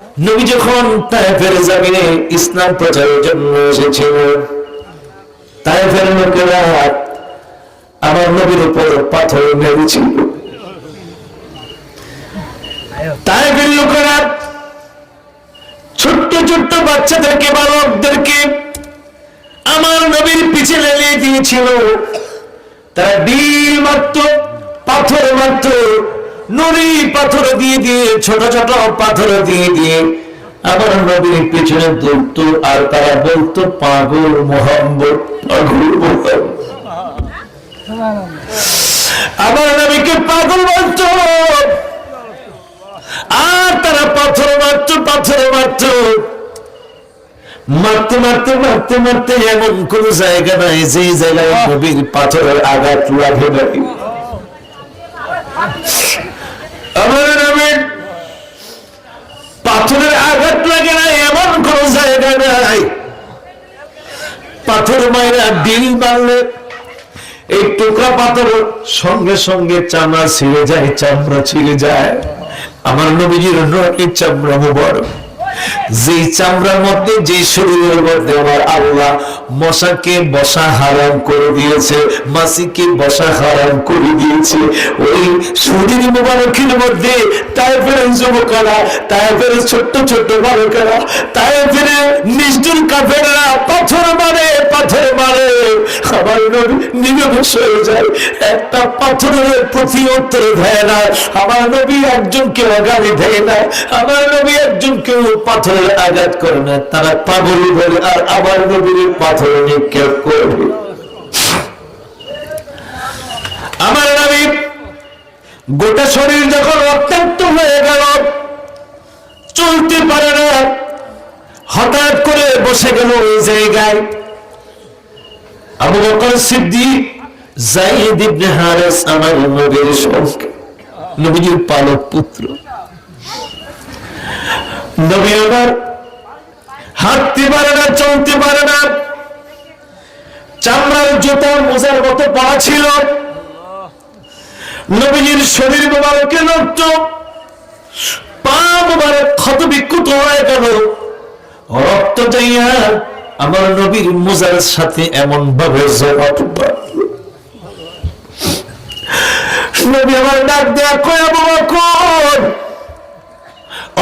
নবী যখন তায়েফের জামিনে ইসলাম প্রচারের জন্য এসেছিলেন তায়েফের লোকেরা আমার নবীর উপর পাথর মেরেছিল। তায়েফের লোকেরা ছোট্ট ছোট্ট বাচ্চাদেরকে, বালকদেরকে আমার নবীর পিছে লেলিয়ে দিয়েছিল। তারা ডিল মারত, পাথর মারত নুড়ি পাথর দিয়ে দিয়ে, ছোট ছোট পাথর দিয়ে দিয়ে। আমার নবীর আর তারা বলতো, পাগল মোহাম্মদ পাগল মোহাম্মদ। নবীকে পাগল বলতো, আর তারা পাথর মারত পাথর মারত। মারতে মারতে মারতে মারতে এমন কোন জায়গা নাই যে জায়গায় নবীর পাথরের আঘাত লাগে নাই। আমার পাথরের আঘাত লাগে না, এমন কোন জায়গা নাই। পাথর মায়েরা ডিল মারলে, এই টোকা পাথর সঙ্গে সঙ্গে চামড়া ছিঁড়ে যায়, চামড়া ছিঁড়ে যায়। আমার নবীজির চামড়া মুবারক। যে চামড়ার মধ্যে, যে শরীরের মধ্যে আমার আল্লাহ মশাকে বসা হারাম করে দিয়েছে, মাসিকে বসা হারাম করে দিয়েছে, ওই শরীর মুবারকের মধ্যে তাই যুবকেরা তাই ছোট্ট ছোট্ট বালকেরা তাই নিষ্ঠুর কাফেরা পাথর মারে পাথর মারে। আমার নবী নিরবশ হয়ে যায়, একটা পাথরের প্রতি উত্তর দেয় না, আমার নবী একজনকে আগামী দেয় না, আমার নবী একজনকে পাথরের আঘাত করে না, তারা পাগল বলে, আর আমার নবীর পাথর নিক্ষেপ করবে। আমার নবী, গোটা শরীর যখন রক্তাক্ত হয়ে গেল, চলতে পারে না। হঠাৎ করে বসে গেল ওই জায়গায়। আবু বকর সিদ্দিক, জাইদ ইবনে হারেস আমার নবীর সঙ্গে। নবীজির পালক পুত্র। নবী আমার হাঁটতে পারে না, চলতে পারে না। চামড়ার জুতা মোজার মতো পা ছিল। নবীজির শরীর মোবারকে রক্ত পা মোবারক ক্ষত বিক্ষত হয়ে গেল। রক্ত যাইয়া আমার নবীর মোজার সাথে এমন ভাবে নবী আমার ডাক দেয়া, কয় আবু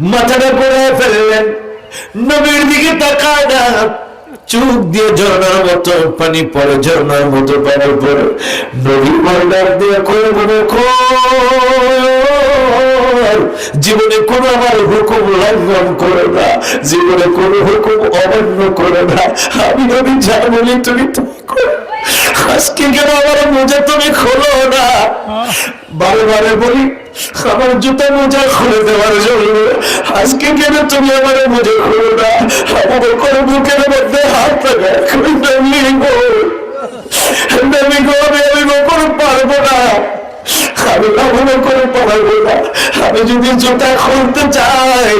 মাথাটা পড়ে ফেললেন। নবীর দিকে তাকায় না। চোখ দিয়ে ঝর্ণার মতো পানি পড়ে, ঝর্ণার মতো পানি পড়ে। নবী মন্ডার দিয়ে করে মনে জীবনে কোন আমার হুকুম লঙ্ঘন করে না। জীবনে কোন হুকুম অমান্য করে না। আমি নবী যা বলি তুমি করো। আজকে কেন আমার মোজা তুমি খোলো না। বারে বারে বলি, আমার জুতা মোজা খুলে দেওয়ার জন্য আজকে কেন তুমি আমার মোজা খুলো না। আমার কোনো বুকের মধ্যে হাত আমি গোপন পারব না। আমি অবলো করে পারব না। আমি যদি জুতা খুলতে চাই,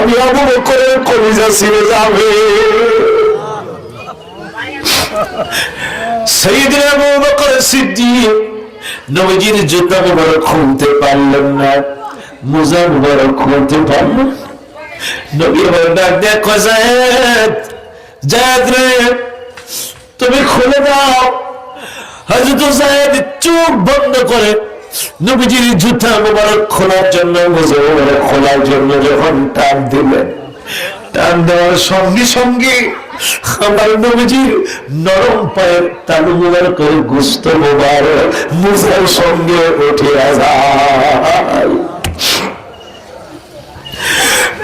আমি অবলো করে কলিজা ছিঁড়ে যাবে। সৈয়দনা আবু বকর নবীজির জুতা মুবারক খুলতে পারলেন না। মোজা মুবারক খুলতে পারলেন নবী আমার ডাক দেখো জায়েদ জায়েদ রে, তুমি খুলে দাও। হযরত জায়েদ চোখ বন্ধ করে নবীজির জুতা মুবারক খোলার জন্য, মোজা মুবারক খোলার জন্য যখন টান দিলেন, টান দেওয়ার সঙ্গে সঙ্গে নরম পায়ের তালু সঙ্গে উঠে যায়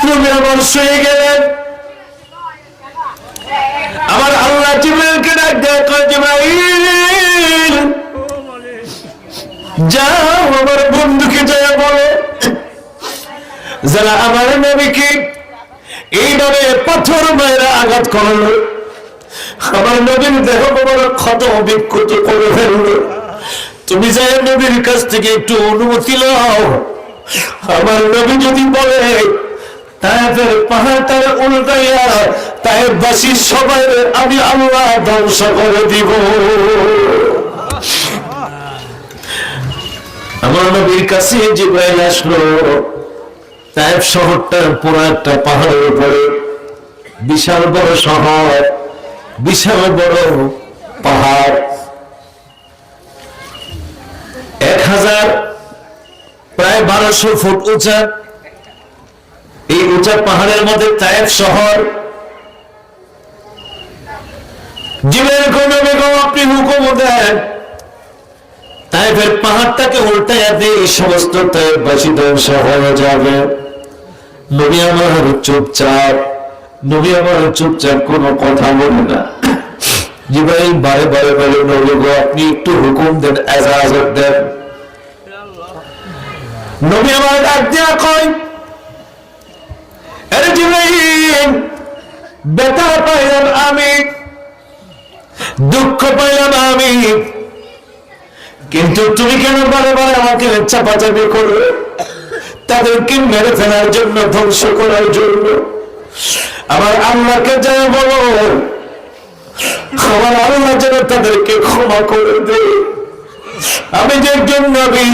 নবী আমার শুয়ে গেলেন আমার আল্লাহ জিবরাইলকে ডাক দেয়, কয় আমার বন্ধুকে যায় বলো। যারা আমার নবীকে এইভাবে পাথর মায়েরা আঘাত করল আমার নবীর দেহ বড় ক্ষত বিক্ষত করে ফেলল। তুমি যাই নবীর কাছ থেকে একটু অনুমতি নাও। আমার নবী যদি বলে তাইফের পাহাড়টা উল্টাইয়া তাইফ বাসী সবাই আমি আল্লাহ ধ্বংস করে দিব। আমার নবীর কাছে জিব্রাইল আসলো। তাইফ শহরটার পুরো একটা পাহাড়ের উপরে, বিশাল বড় শহর। বিশাল বড় পাহাড়। এক হাজার প্রায় বারোশো ফুট উঁচা। এই উঁচা পাহাড়ের মধ্যে তায়েব শহর। জীবের কোন বেগম, আপনি হুকুম দেন তাইফের পাহাড়টাকে উল্টাইয়া দিয়ে এই সমস্ত তাইফবাসী ধ্বংস হয়ে যাবে। নবী আমার চুপচাপ নবী আমার চুপচাপ কোনো কথা বলে না। জিব্রাইল বারে বারে বারে নবী গো, আপনি একটু হুকুম দেন, এজাজত দেন। নবী আমার ডাক দেয়া কয় আরে পাইলাম আমি, দুঃখ পাইলাম আমি, কিন্তু তুমি কেন বারে বারে আমাকে চাপাচাপি করো তাদেরকে মেরে ফেলার জন্য, ধ্বংস করার জন্য। আমার আল্লাহকে যা বলো আমার আল্লাহ যেন তাদেরকে ক্ষমা করে দে। আমি যে একজন নবী,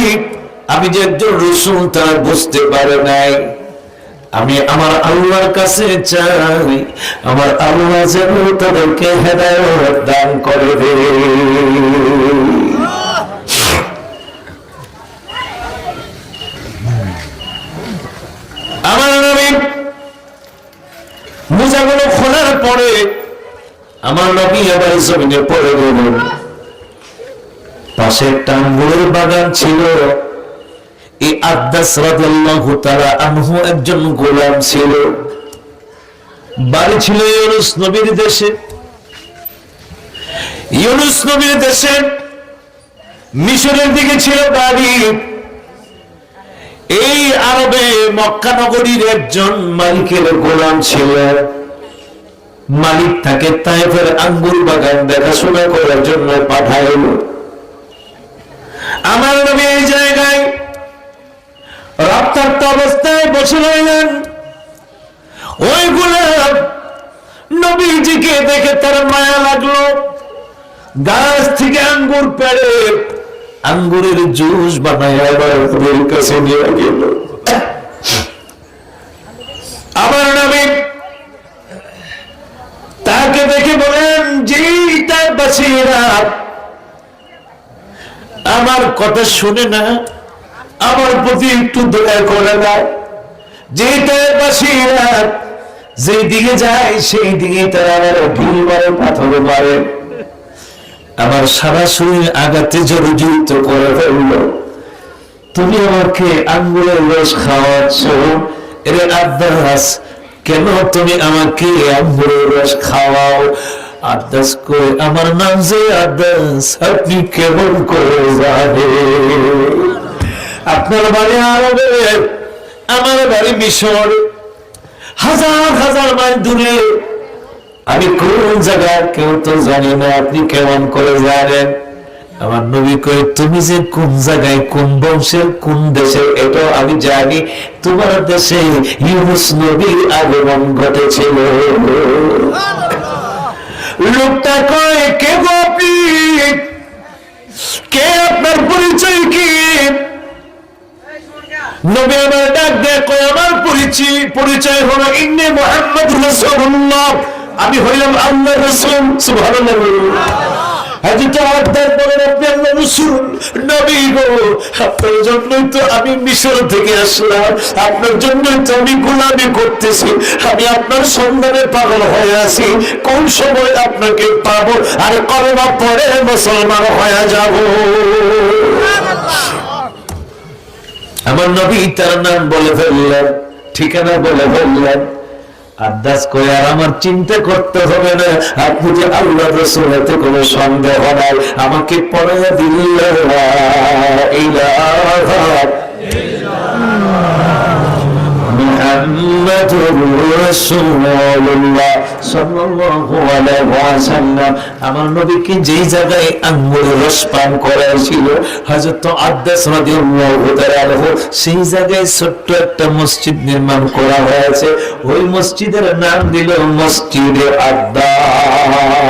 আমি যে একজন রসুল, তারা বুঝতে পারে নাই। আমি আমার আল্লাহর কাছে চাই, আমার আল্লাহ যেন তাদেরকে হেদায়ত দান করে দে আমার নবী মোজাগুলো খোলার পরে আমার নবী আবার জমিনে পড়ে গেলেন পাশে একটা আঙ্গুরের বাগান ছিল। এই আব্বাস রাদিয়াল্লাহু তাআলা আনহু একজন গোলাম ছিল। বাড়ি ছিল ইউনুস নবীর দেশে। ইউনুস নবীর দেশে মিশরের দিকে ছিল বাড়ি। এই আরবে মক্কা নগরীর একজন মালিকের গোলাম ছিল। মালিক তাকে তাইফের আঙ্গুর বাগান দেখাশোনা করার জন্য পাঠাইল আমার নবী এই জায়গায় রক্তাক্ত অবস্থায় বসে রইলেন। ওই গোলাম নবীজিকে দেখে তার মায়া লাগল। গাছ থেকে আঙ্গুর পেড়ে আঙ্গুরের জুস বানায় আবার কাছে নিয়ে গেল আমার নবী তাকে দেখে বলেন যে তার আমার কথা শুনে না, আমার প্রতি একটু দয়া করে না যে তার যেই দিকে যায়, সেই দিকে তারা আমার সারা শরীর তুমি আমাকে আঙ্গুলের রস খাওয়াচ্ছ, এর আব্বাস কেন তুমি আমাকে রস খাওয়াও? আব্বাস করে আমার নাম যে আব্বাস আপনি কেমন করে জানে আপনার বাড়ি আরবে, আমার বাড়ি মিশর, হাজার হাজার মাইল দূরে। আমি কোন জায়গায় কেউ তো জানি না, আপনি কেমন করে জানেন? আমার নবী কয়ে, তুমি যে কোন জায়গায়, কোন বংশের, কোন দেশের এটাও আমি জানি, তোমার দেশে ইউনুস নবীর আগমন ঘটেছিল। লোকটা কয়, কে আপনি? কে আপনার পরিচয় কি? নবী আমার ডাক দেয়, কয়, আমার পরিচয় পরিচয় হলো ইন্নে মোহাম্মদ রাসূলুল্লাহ। আমি হইলাম আল্লাহ রাসূল, সুবহানাল্লাহ। আপনার জন্যই তো আমি মিশর থেকে আসলাম, আপনার জন্যই তো আমি গোলামি করতেছি, আমি আপনার সন্ধানে পাগল হয়ে আছি, কোন সময় আপনাকে পাবো, আর করোনা পরে মুসলমান হয়ে যাব। আমার নবী তার নাম বলে ফেললেন, ঠিকানা বলে ফেললেন। আদাস করে আর আমার চিন্তা করতে হবে না। আপনি যে আল্লাহ রসুল এতে কোনো সন্দেহ নাই, আমাকে পড়ে দিল মুহাম্মাদুর রাসূলুল্লাহ সাল্লাল্লাহু আলাইহি ওয়াসাল্লাম আমার নবীকে যেই জায়গায় আঙ্গুরের রস পান করাইছিল, হযরত আব্বাস রাদিয়াল্লাহু তাআলা সেই জায়গায় ছোট্ট একটা মসজিদ নির্মাণ করা হয়েছে। ওই মসজিদের নাম দিল মসজিদে আব্বাস।